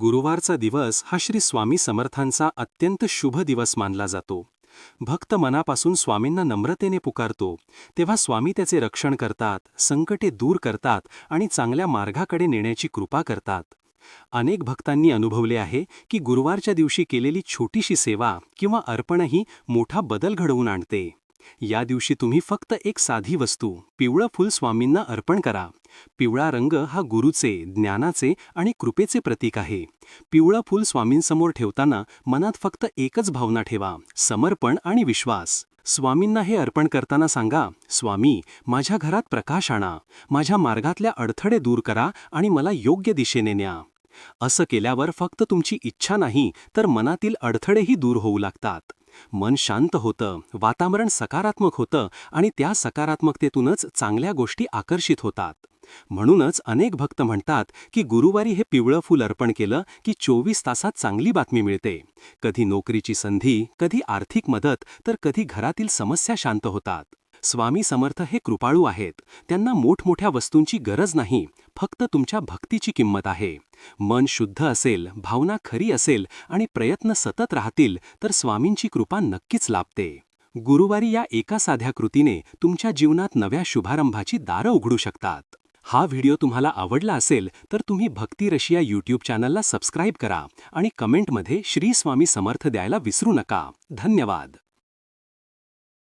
गुरुवारचा दिवस हा श्री स्वामी समर्थांचा अत्यंत शुभ दिवस मानला जातो. भक्त मनापासून स्वामींना नम्रतेने पुकारतो तेव्हा स्वामी त्याचे रक्षण करतात संकटे दूर करतात आणि चांगल्या मार्गाकडे नेण्याची कृपा करतात. अनेक भक्तांनी अनुभवले आहे की गुरुवारच्या दिवशी केलेली छोटीशी सेवा किंवा अर्पणही मोठा बदल घडवून आणते. या दिवशी तुम्ही फक्त एक साधी वस्तू पिवळं फुल स्वामींना अर्पण करा. पिवळा रंग हा गुरुचे ज्ञानाचे आणि कृपेचे प्रतीक आहे. पिवळं फुल स्वामींसमोर ठेवताना मनात फक्त एकच भावना ठेवा समर्पण आणि विश्वास. स्वामींना हे अर्पण करताना सांगा स्वामी माझ्या घरात प्रकाश आणा माझ्या मार्गातल्या अडथळे दूर करा आणि मला योग्य दिशेने न्या. असं केल्यावर फक्त तुमची इच्छा नाही तर मनातील अडथळेही दूर होऊ लागतात. मन शांत होतं वातावरण सकारात्मक होतं आणि त्या सकारात्मकतेतूनच चांगल्या गोष्टी आकर्षित होतात. म्हणूनच अनेक भक्त म्हणतात की गुरुवारी हे पिवळं फूल अर्पण केलं की चोवीस तासात चांगली बातमी मिळते. कधी नोकरीची संधी कधी आर्थिक मदत तर कधी घरातील समस्या शांत होतात. स्वामी समर्थ हे कृपाळू आहेत. त्यांना मोठमोठ्या वस्तूंची गरज नाही. फक्त तुमच्या भक्तीची किंमत आहे. मन शुद्ध असेल भावना खरी असेल आणि प्रयत्न सतत राहतील तर स्वामींची कृपा नक्कीच लाभते. गुरुवारी या एका साध्या कृतीने तुमच्या जीवनात नव्या शुभारंभाची दारं उघडू शकतात. हा व्हिडिओ तुम्हाला आवडला असेल तर तुम्ही भक्ती रशिया यूट्यूब चॅनलला सबस्क्राईब करा आणि कमेंटमध्ये श्री स्वामी समर्थ द्यायला विसरू नका. धन्यवाद.